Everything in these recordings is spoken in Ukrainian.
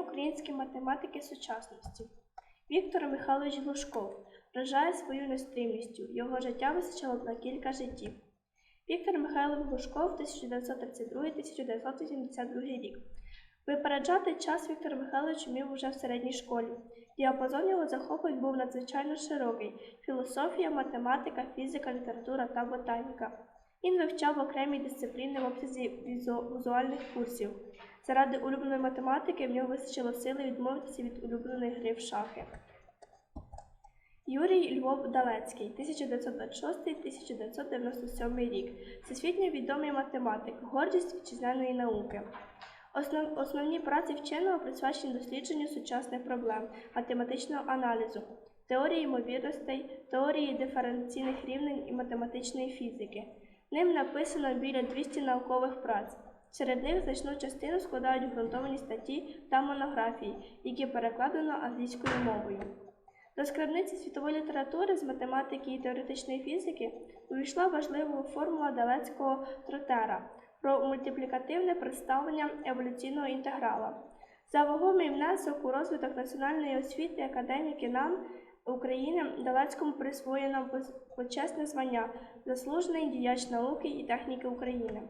українські математики сучасності. Віктор Михайлович Глушков вражає свою нестримністю. Його життя вистачило на кілька життів. Віктор Михайлович Глушков 1932-1982 рік. Випереджати час Віктор Михайлович вмів уже в середній школі. Діапазон його захоплень був надзвичайно широкий: філософія, математика, фізика, література та ботаніка. Він вивчав окремі дисципліни в обсязі візуальних курсів. Заради улюбленої математики в нього вистачило сили відмовитися від улюбленої гри в шахи. Юрій Львов Далецький, 1926-1997 рік. Всесвітньо відомий математик, гордість вітчизняної науки. Основ, основні праці вченого присвячені дослідженню сучасних проблем, математичного аналізу, теорії ймовірностей, теорії диференційних рівнень і математичної фізики. Ним написано біля 200 наукових праць. Серед них значну частину складають ґрунтовані статті та монографії, які перекладено англійською мовою. До скарбниці світової літератури з математики і теоретичної фізики увійшла важлива формула Далецького тротера про мультиплікативне представлення еволюційного інтеграла. За вагомий внесок у розвиток національної освіти академіки НАН України Далецькому присвоєно почесне звання заслужений діяч науки і техніки України.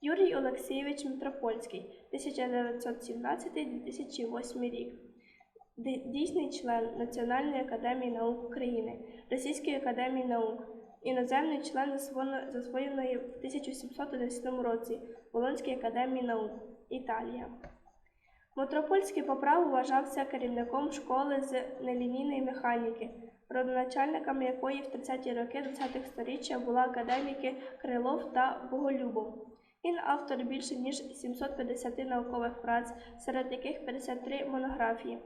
Юрій Олексійович Митропольський, 1917-2008 рік. Дійсний член Національної академії наук України, Російської академії наук, іноземний член засвоєної в 1711 році Болонської академії наук, Італія. Мотропольський по праву вважався керівником школи з нелінійної механіки, родоначальниками якої в 30-ті роки 20-х сторіччя була академіки Крилов та Боголюбов. Він автор більше ніж 750 наукових праць, серед яких 53 монографії,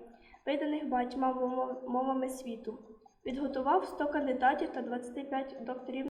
виданих багатьма мов- мовами світу. Підготував 100 кандидатів та 25 докторів